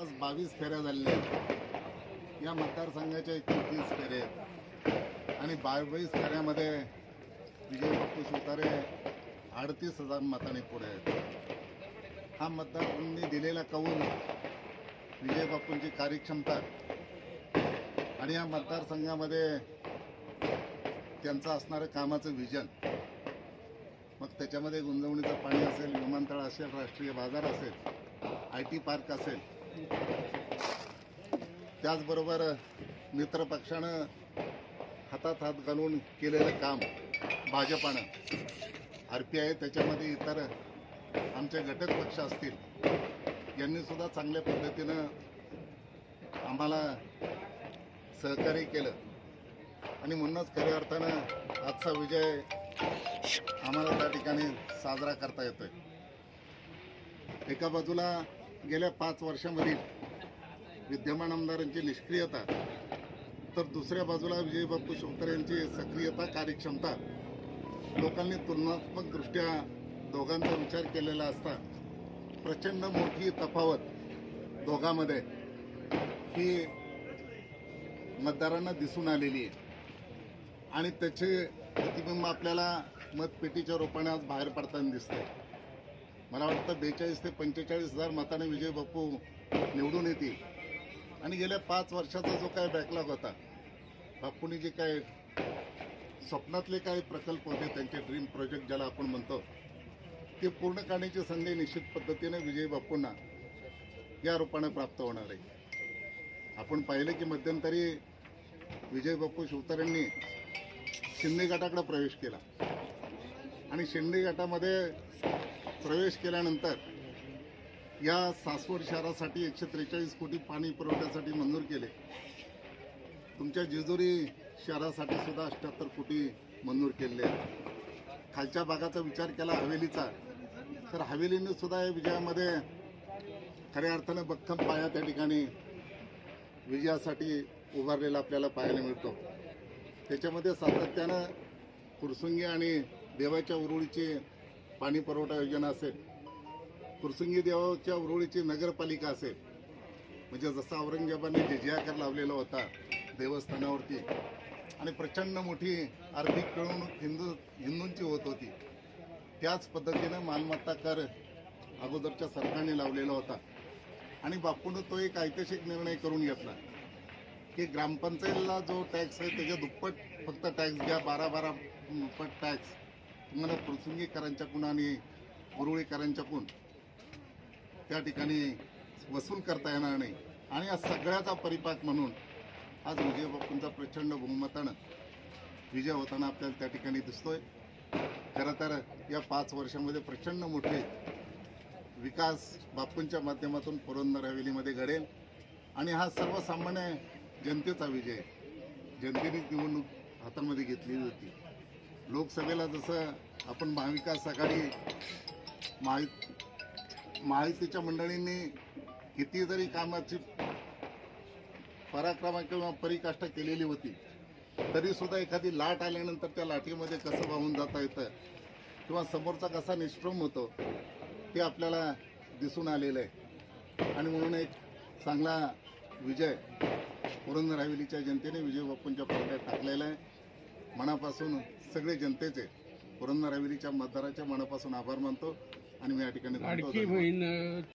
आज बावीस फेऱ्या झालेल्या आहेत. या मतदारसंघाच्या एकूण तीस फेऱ्या आहेत. आणि बावीस फेऱ्यामध्ये विजय बापू शिवतारे अडतीस हजार मताने पुढे आहेत. हा मतदारांनी दिलेला कौल विजय बापूंची कार्यक्षमता आणि या मतदारसंघामध्ये त्यांचं असणारं कामाचं व्हिजन मग त्याच्यामध्ये गुंजवणीचं पाणी असेल विमानतळ असेल राष्ट्रीय बाजार असेल आय टी पार्क असेल त्याचबरोबर मित्र पक्षानं हातात हात घालून केलेलं काम भाजपानं. आर पी आय त्याच्यामध्ये इतर आमचे घटक पक्ष असतील यांनी सुद्धा चांगल्या पद्धतीनं आम्हाला सहकार्य केलं. आणि म्हणूनच खऱ्या अर्थानं आजचा विजय आम्हाला त्या ठिकाणी साजरा करता येतोय. एका बाजूला गेल्या पाच वर्षामधील विद्यमान आमदारांची निष्क्रियता तर दुसऱ्या बाजूला विजय बाप्पू शिवतर यांची सक्रियता कार्यक्षमता लोकांनी तुलनात्मकदृष्ट्या दोघांचा विचार केलेला असता प्रचंड मोठी तफावत दोघांमध्ये ही मतदारांना दिसून आलेली आहे. आणि त्याचे प्रतिबिंब आपल्याला मतपेटीच्या रूपाने आज बाहेर पडताना दिसतंय. मला वाटतं बेचाळीस ते पंचेचाळीस हजार मताने विजय बाप्पू निवडून येतील. आणि गेल्या पाच वर्षाचा जो काय बॅकलॉग होता बाप्पूंनी जे काय स्वप्नातले काही प्रकल्प होते त्यांचे ड्रीम प्रोजेक्ट ज्याला आपण म्हणतो ते पूर्ण करण्याची संधी निश्चित पद्धतीने विजय बाप्पूंना या रूपाने प्राप्त होणार आहे. आपण पाहिलं की मध्यंतरी विजय बाप्पू शिवतारेंनी शिंदे गटाकडे प्रवेश केला. आणि शिंदे गटामध्ये प्रवेश केल्यानंतर या सासवड शहरासाठी एकशे त्रेचाळीस कोटी पाणी पुरवठ्यासाठी मंजूर केले. तुमच्या जेजुरी शहरासाठी सुद्धा अठ्याहत्तर कोटी मंजूर केले आहेत. खालच्या भागाचा विचार केला हवेलीचा. तर हवेलीने सुद्धा या विजयामध्ये खऱ्या अर्थानं भक्कम पाया त्या ठिकाणी विजयासाठी उभारलेला आपल्याला पाहायला मिळतो. त्याच्यामध्ये सातत्यानं कुरसुंगी आणि देवाच्या उरुळीची पाणी पुरवठा योजना असेल कुरसुंगी देवाच्या उरुळीची नगरपालिका असेल म्हणजे जसा औरंगजेबाने जिजियाकर लावलेला होता देवस्थानावरती आणि प्रचंड मोठी आर्थिक पिळवणूक हिंदू हिंदूंची होत होती त्याच पद्धतीनं मालमत्ता कर अगोदरच्या सरकारने लावलेला होता. आणि बापूनं तो एक ऐतिहासिक निर्णय करून घेतला की ग्रामपंचायतीला जो टॅक्स आहे त्याच्या दुप्पट फक्त टॅक्स घ्या बारा बारा पट टॅक्स. तुम्हाला फुरसुंगीकरांच्याकडून आणि उरुळीकरांच्याकडून त्या ठिकाणी वसूल करता येणार नाही. आणि या सगळ्याचा परिपाक म्हणून आज विजय बापूंचा प्रचंड बहुमतानं विजय होताना आपल्याला त्या ठिकाणी दिसतोय. खरं तर या पाच वर्षामध्ये प्रचंड मोठे विकास बापूंच्या माध्यमातून पुरंदर हवेलीमध्ये घडेल. आणि हा सर्वसामान्य जनतेचा विजय. आहे. जनतेनेच निवडणूक हातामध्ये घेतलेली होती. लोकसभेला जसं आपण महाविकास आघाडी महायु महायुतीच्या मंडळींनी किती जरी कामाची पराक्रमा किंवा परिकाष्ठा केलेली होती तरी सुद्धा एखादी लाट आल्यानंतर त्या लाटीमध्ये कसं वाहून जाता येतं किंवा समोरचा कसा निष्प्रम होतो ते आपल्याला दिसून आलेलं आहे. आणि म्हणून एक चांगला विजय पुरंदर हवेलीच्या जनतेने विजय बापूंच्या पडद्यात टाकलेला आहे. मनापासून सगळे जनतेचे पुरंदर हवेलीच्या मतदाराच्या मनापासून आभार मानतो आणि मी या ठिकाणी